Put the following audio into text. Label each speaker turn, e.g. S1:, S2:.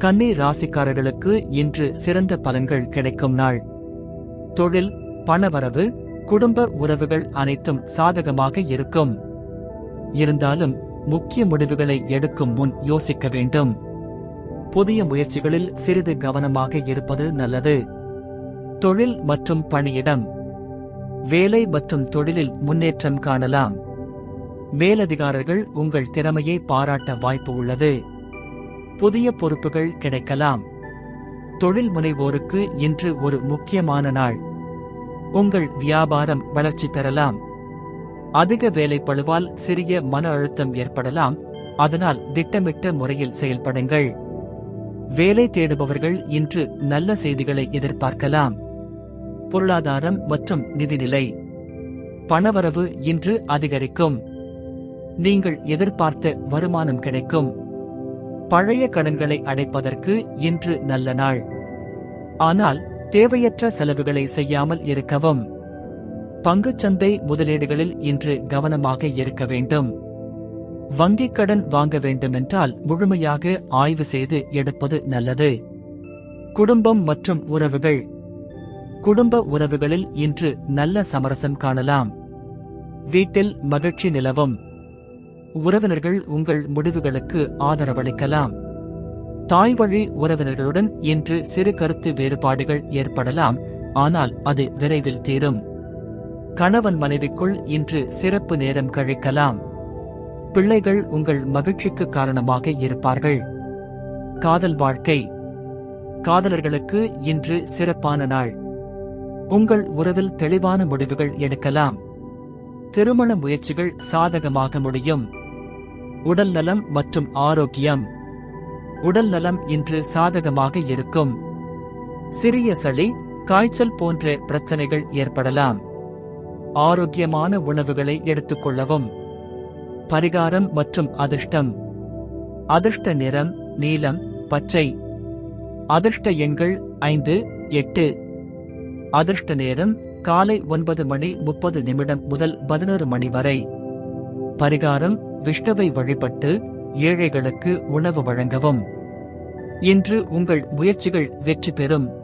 S1: கன்னி ராசிக்காரர்களுக்கு இன்று சிறந்த பலன்கள் கிடைக்கும் நாள். தொழில் பணவரவு குடும்ப உறவுகள் அனைத்தும் சாதகமாக இருக்கும். இருந்தாலும் முக்கிய முடிவுகளை எடுக்கும் முன் யோசிக்க வேண்டும். புதிய முயற்சிகளில் சிறிது கவனமாக இருப்பது நல்லது. தொழில் மற்றும் பணியிடம். வேலை மற்றும் தொழிலில் முன்னேற்றம் காணலாம். மேலதிகாரர்கள் உங்கள் திறமையை பாராட்ட வாய்ப்பு உள்ளது. புதிய பொறுப்புகள் கிடைக்கலாம். தொழில் முனைவோருக்கு இன்று ஒரு முக்கியமான நாள். உங்கள் வியாபாரம் வளர்ச்சி பெறலாம். அதிக வேலைப்பளுவால் சிறிய மன அழுத்தம் ஏற்படலாம். அதனால் திட்டமிட்ட முறையில் செயல்படுங்கள். வேலை தேடுபவர்கள் இன்று நல்ல செய்திகளை எதிர்பார்க்கலாம். பொருளாதாரம் மற்றும் நிதிநிலை. பணவரவு இன்று அதிகரிக்கும். நீங்கள் எதிர்பார்த்த வருமானம் கிடைக்கும். பழைய கடன்களை அடைப்பதற்கு இன்று நல்ல நாள். ஆனால் தேவையற்ற செலவுகளை செய்யாமல் இருக்கவும். பங்குச்சந்தை முதலீடுகளில் இன்று கவனமாக இருக்க வேண்டும். வங்கிக் கடன் வாங்க வேண்டுமென்றால் முழுமையாக ஆய்வு செய்து எடுப்பது நல்லது. குடும்பம் மற்றும் உறவுகள். குடும்ப உறவுகளில் இன்று நல்ல சமரசம் காணலாம். வீட்டில் மகிழ்ச்சி நிலவும். உறவினர்கள் உங்கள் முடிவுகளுக்கு ஆதரவளிக்கலாம். தாய் வழி உறவினர்களுடன் இன்று சிறு கருத்து வேறுபாடுகள் ஏற்படலாம் ஆனால் அது விரைவில் தீரும். கணவன் மனைவிக்குள் இன்று சிறப்பு நேரம் கழிக்கலாம். பிள்ளைகள் உங்கள் மகிழ்ச்சிக்கு காரணமாக இருப்பார்கள். காதல் வாழ்க்கை. காதலர்களுக்கு இன்று சிறப்பான நாள். உங்கள் உறவில் தெளிவான முடிவுகள் எடுக்கலாம். திருமண முயற்சிகள் சாதகமாக முடியும். உடல் நலம் மற்றும் ஆரோக்கியம். உடல் நலம் இன்று சாதகமாக இருக்கும். சிறிய சளி காய்ச்சல் போன்ற பிரச்சனைகள் ஏற்படலாம். ஆரோக்கியமான உணவுகளை எடுத்துக்கொள்ளவும் பரிகாரம் மற்றும் அதிர்ஷ்டம். அதிர்ஷ்ட நிறம் நீலம் பச்சை. அதிர்ஷ்ட எண்கள் ஐந்து எட்டு. அதிர்ஷ்ட நேரம் காலை ஒன்பது மணி முப்பது நிமிடம் முதல் பதினோரு மணி வரை. பரிகாரம் விஷ்ணுவை வழிபட்டு ஏழைகளுக்கு உணவு வழங்கவும். இன்று உங்கள் முயற்சிகள் வெற்றி பெறும்.